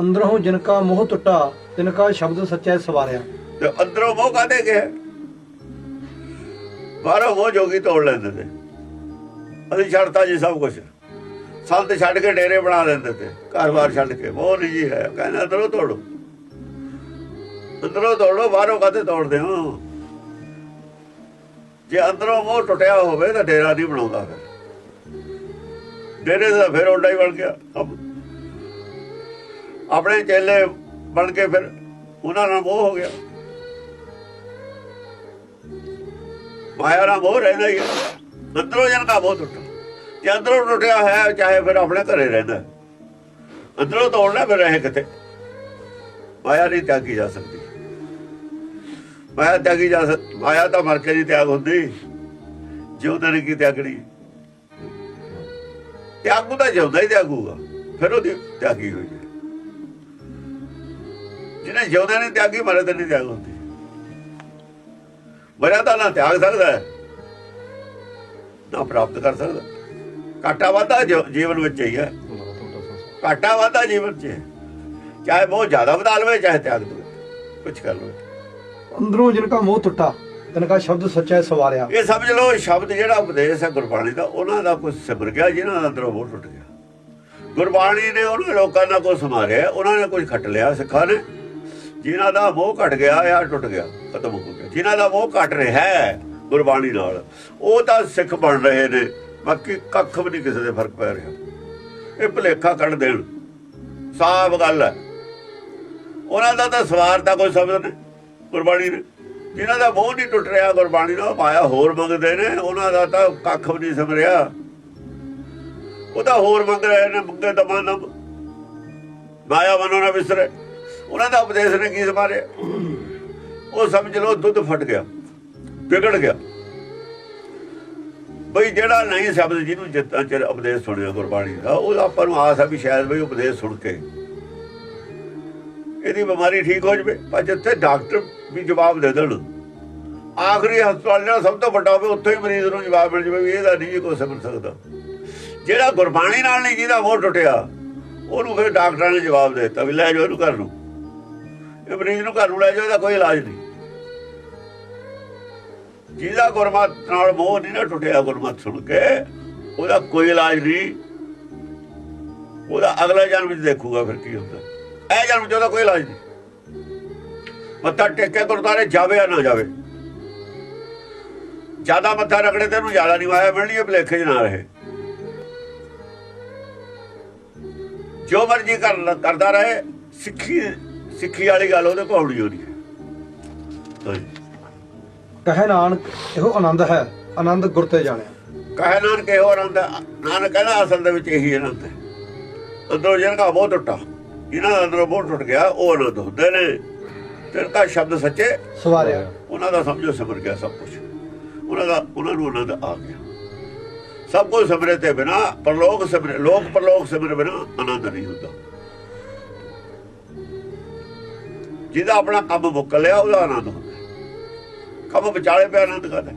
ਅੰਦਰੋਂ ਜਿਨਕਾ ਮੋਹ ਟੁੱਟਾ, ਤਿਨਕਾ ਸ਼ਬਦ ਸੱਚੈ ਸਵਾਰਿਆ। ਤੇ ਅੰਦਰੋਂ ਮੋਹ ਕਾਦੇ ਗਿਆ ਬਾਹਰੋਂ ਮੋਹ ਜੋਗੀ ਤੋੜ ਲੈਂਦੇ ਤੇ ਅਸੀਂ ਛੱਡਤਾ ਜੀ ਸਭ ਕੁਝ ਸੰਤ ਛੱਡ ਕੇ ਡੇਰੇ ਬਣਾ ਲੈਂਦੇ ਤੇ ਘਰ-ਬਾਰ ਛੱਡ ਕੇ। ਉਹ ਨਹੀਂ ਜੀ ਹੈ। ਕਹਿੰਦਾ, ਅੰਦਰੋਂ ਤੋੜੋ। ਅੰਦਰੋਂ ਤੋੜੋ, ਬਾਹਰੋਂ ਕਾਤੇ ਤੋੜਦੇ ਹੋ? ਜੇ ਅੰਦਰੋਂ ਮੋਹ ਟੁੱਟਿਆ ਹੋਵੇ ਤਾਂ ਡੇਰਾ ਨਹੀਂ ਬਣਾਉਂਦਾ ਫਿਰ। ਡੇਰੇ ਦਾ ਫਿਰ ਉਲਟਾ ਹੀ ਬਣ ਗਿਆ। ਕੰਮ। ਆਪਣੇ ਚੇਲੇ ਬਣ ਕੇ ਫਿਰ ਉਹਨਾਂ ਨਾਲ ਮੋਹ ਹੋ ਗਿਆ। ਮਾਇਆ ਨਾਲ ਮੋਹ ਰਹਿੰਦਾ ਹੀ ਅੰਦਰੋਂ ਜਨ ਕਾ ਮੋਹ ਟੁੱਟਾ ਜੇ ਅੰਦਰੋਂ ਟੁੱਟਿਆ ਹੈ, ਚਾਹੇ ਫਿਰ ਆਪਣੇ ਘਰੇ ਰਹਿੰਦਾ ਅੰਦਰੋਂ ਤੋੜਨਾ ਫਿਰ ਰਹੇ ਕਿਤੇ ਮਾਇਆ ਨਹੀਂ ਤਿਆਗੀ ਜਾ ਸਕਦੀ ਮਾਇਆ ਤਿਆਗੀ ਜਾ ਸਕ ਮਾਇਆ ਤਾਂ ਮਰ ਕੇ ਨਹੀਂ ਤਿਆਗ ਹੁੰਦੀ। ਜਿਉਂਦੇ ਨੇ ਕੀ ਤਿਆਗਣੀ? ਤਿਆਗੂ ਤਾਂ ਜਿਉਂਦਾ ਹੀ ਤਿਆਗੂਗਾ। ਫਿਰ ਉਹਦੀ ਤਿਆਗੀ ਹੋਈ ਜਿਹਨੇ ਜਿਉਂਦੇ ਨੇ ਤਿਆਗੀ ਮਰੇ ਤੇ ਨਹੀਂ ਤਿਆਗ ਹੁੰਦੀ। ਮਰਿਆ ਤਾਂ ਨਾ ਤਿਆਗ ਸਕਦਾ ਹੈ ਨਾ ਪ੍ਰਾਪਤ ਕਰ ਸਕਦਾ। ਘਾਟਾ ਵਾਧਾ ਜੀਵਨ ਵਿੱਚ ਹੀ ਹੈ। ਘਾਟਾ ਵਾਧਾ ਜੀਵਨ 'ਚ ਹੈ ਚਾਹੇ ਬਹੁਤ ਜ਼ਿਆਦਾ ਵਧਾ ਲਵੇ ਚਾਹੇ ਤਿਆਗ ਦੇਵੇ। ਕੁਝ ਕਰ ਲਵੇ। ਅੰਦਰੋਂ ਜਿਨ ਕਾ ਮੋਹ ਟੁੱਟਾ ਤਿਨ ਕਾ ਸ਼ਬਦ ਸੱਚੈ ਸਵਾਰਿਆ। ਇਹ ਸਮਝ ਲਓ ਸ਼ਬਦ ਜਿਹੜਾ ਉਪਦੇਸ਼ ਹੈ ਗੁਰਬਾਣੀ ਦਾ ਉਹਨਾਂ ਦਾ ਕੁਝ ਸਿਮਰ ਗਿਆ ਜਿਨ੍ਹਾਂ ਦਾ ਅੰਦਰੋਂ ਮੋਹ ਟੁੱਟ ਗਿਆ। ਗੁਰਬਾਣੀ ਨੇ ਉਹਨਾਂ ਲੋਕਾਂ ਦਾ ਕੁਝ ਸਮਾਰਿਆ ਉਹਨਾਂ ਨੇ ਕੁਝ ਖੱਟ ਲਿਆ ਸਿੱਖਾਂ ਨੇ। ਜਿਨ੍ਹਾਂ ਦਾ ਮੋਹ ਘਟ ਗਿਆ ਜਾਂ ਟੁੱਟ ਗਿਆ, ਖਤਮ ਹੋ ਗਿਆ। ਜਿਨ੍ਹਾਂ ਦਾ ਮੋਹ ਘਟ ਰਿਹਾ ਹੈ, ਗੁਰਬਾਣੀ ਨਾਲ, ਉਹ ਤਾਂ ਸਿੱਖ ਬਣ ਰਹੇ ਨੇ। ਬਾਕੀ ਕੱਖ ਵੀ ਨਹੀਂ ਕਿਸੇ ਦੇ ਫ਼ਰਕ ਪੈ ਰਿਹਾ। ਇਹ ਭੁਲੇਖਾ ਕੱਢ ਦੇਣ। ਸਾਫ਼ ਗੱਲ ਹੈ। ਉਹਨਾਂ ਦਾ ਤਾਂ ਸਵਾਰ ਦਾ ਕੋਈ ਸ਼ਬਦ ਨਹੀਂ, ਗੁਰਬਾਣੀ ਨੇ। ਜਿਨ੍ਹਾਂ ਦਾ ਮੋਹ ਨਹੀਂ ਟੁੱਟ ਰਿਹਾ ਗੁਰਬਾਣੀ ਨਾਲ ਮਾਇਆ ਹੋਰ ਮੰਗਦੇ ਨੇ, ਉਹਨਾਂ ਦਾ ਤਾਂ ਕੱਖ ਵੀ ਨਹੀਂ ਸਮਰਿਆ। ਉਹ ਤਾਂ ਹੋਰ ਮੰਗ ਰਹੇ ਨੇ, ਮੰਗੇ ਤਾਂ ਮਨ। ਮਾਇਆ ਮਨੋਂ ਨਾ ਵਿਸਰੇ ਉਹਨਾਂ ਦਾ ਉਪਦੇਸ਼ ਨੇ ਕੀ ਸਮਾਰਿਆ ਉਹ ਸਮਝ ਲਓ ਦੁੱਧ ਫਟ ਗਿਆ, ਵਿਗੜ ਗਿਆ। ਬਈ ਜਿਹੜਾ ਨਹੀਂ ਸ਼ਬਦ ਜਿਹਨੂੰ ਜਿੱਤਾਂ ਚਿਰ ਉਪਦੇਸ਼ ਸੁਣਿਆ ਗੁਰਬਾਣੀ ਦਾ, ਉਹ ਆਪਾਂ ਨੂੰ ਆਸ ਆ ਵੀ ਸ਼ਾਇਦ ਬਈ ਉਪਦੇਸ਼ ਸੁਣ ਕੇ ਇਹਦੀ ਬਿਮਾਰੀ ਠੀਕ ਹੋ ਜਵੇ। ਪਰ ਜਿੱਥੇ ਡਾਕਟਰ ਵੀ ਜਵਾਬ ਦੇ ਦੇਣ, ਆਖਰੀ ਹਸਪਤਾਲ ਜਿਹੜਾ ਸਭ ਤੋਂ ਵੱਡਾ ਹੋਵੇ, ਉੱਥੇ ਹੀ ਮਰੀਜ਼ ਨੂੰ ਜਵਾਬ ਮਿਲ ਜਵੇ ਵੀ ਇਹਦਾ ਨਹੀਂ ਕੋਈ ਸਮਝ ਸਕਦਾ। ਜਿਹੜਾ ਗੁਰਬਾਣੀ ਨਾਲ ਨਹੀਂ ਜਿਹਦਾ ਮੋਹ ਟੁੱਟਿਆ, ਉਹਨੂੰ ਫਿਰ ਡਾਕਟਰਾਂ ਨੇ ਜਵਾਬ ਦੇ ਦਿੱਤਾ ਵੀ ਲੈ ਜਾਓ ਇਹਨੂੰ ਘਰ ਨੂੰ। ਇਹ ਮਰੀਜ਼ ਨੂੰ ਘਰ ਨੂੰ ਲੈ ਜਾਓ, ਇਹਦਾ ਕੋਈ ਇਲਾਜ ਨਹੀਂ। ਜਿਹਦਾ ਗੁਰਮਤ ਨਾਲ ਮੋਹ ਨਹੀਂ ਨਾ ਟੁੱਟਿਆ, ਗੁਰਮਤ ਸੁਣ ਕੇ, ਉਹਦਾ ਕੋਈ ਇਲਾਜ ਨਹੀਂ। ਉਹਦਾ ਅਗਲਾ ਜਨਮ ਵਿੱਚ ਦੇਖੂਗਾ ਫਿਰ ਕੀ ਹੁੰਦਾ। ਇਹ ਜਨਮ ਚ ਉਹਦਾ ਕੋਈ ਇਲਾਜ ਨਹੀਂ। ਮੱਥਾ ਟੇਕੇ ਗੁਰਦਾਰੇ ਜਾਵੇ ਜਾਂ ਨਾ ਜਾਵੇ। ਜ਼ਿਆਦਾ ਮੱਥਾ ਰਗੜੇ ਤੇ ਉਹਨੂੰ ਜ਼ਿਆਦਾ ਨਹੀਂ ਆਇਆ ਮਿਲਣੀ ਇਹ ਭਲੇਖੇ 'ਚ ਨਾ ਰਹੇ। ਜੋ ਮਰਜ਼ੀ ਕਰ ਕਰਦਾ ਰਹੇ, ਸਿੱਖੀ ਸਿੱਖੀ ਵਾਲੀ ਗੱਲ ਉਹਦੇ। ਕੋਲ ਹੋਣੀ। ਕਹੇ ਨਾਨਕ ਇਹੋ ਆਨੰਦ ਹੈ। ਆਨੰਦ ਗੁਰ ਤੇ ਜਾਣਿਆ। ਕਹੇ ਨਾਨਕ ਇਹੋ ਆਨੰਦ। ਨਾਨਕ ਕਹਿੰਦਾ ਅਸਲ ਦੇ ਵਿੱਚ ਇਹੀ ਆਨੰਦ ਹੈ। ਅੰਦਰੋਂ ਜਿਹਨਾਂ ਦਾ ਬਹੁਤ ਟੁੱਟਾ। ਇਹਨਾਂ ਦਾ ਅੰਦਰੋਂ ਬਹੁਤ ਟੁੱਟ ਗਿਆ ਉਹ ਆਨੰਦ ਹੁੰਦੇ ਨੇ। ਤੇ ਕਾ ਸ਼ਬਦ ਸੱਚੇ। ਸਵਾਰਿਆ। ਉਹਨਾਂ ਦਾ ਸਮਝੋ ਸਿਮਰ ਗਿਆ ਸਭ ਕੁਝ ਉਹਨਾਂ ਦਾ ਉਹਨਾਂ ਨੂੰ ਆਨੰਦ ਆ ਗਿਆ। ਸਭ ਕੁਝ ਸਿਮਰੇ ਤੇ ਬਿਨਾ ਪਰਲੋਕ ਸਿਮਰੇ ਲੋਕ ਪਰਲੋਕ ਸਿਮਰੇ ਬਿਨਾ ਆਨੰਦ ਨਹੀਂ ਹੁੰਦਾ। ਜਿਹਦਾ ਆਪਣਾ ਕੰਮ ਮੁੱਕ ਲਿਆ ਉਹਦਾ ਆਨੰਦ ਹੁੰਦਾ। ਕੰਮ ਵਿਚਾਲੇ ਪਿਆ ਆਨੰਦ ਕਰਦਾ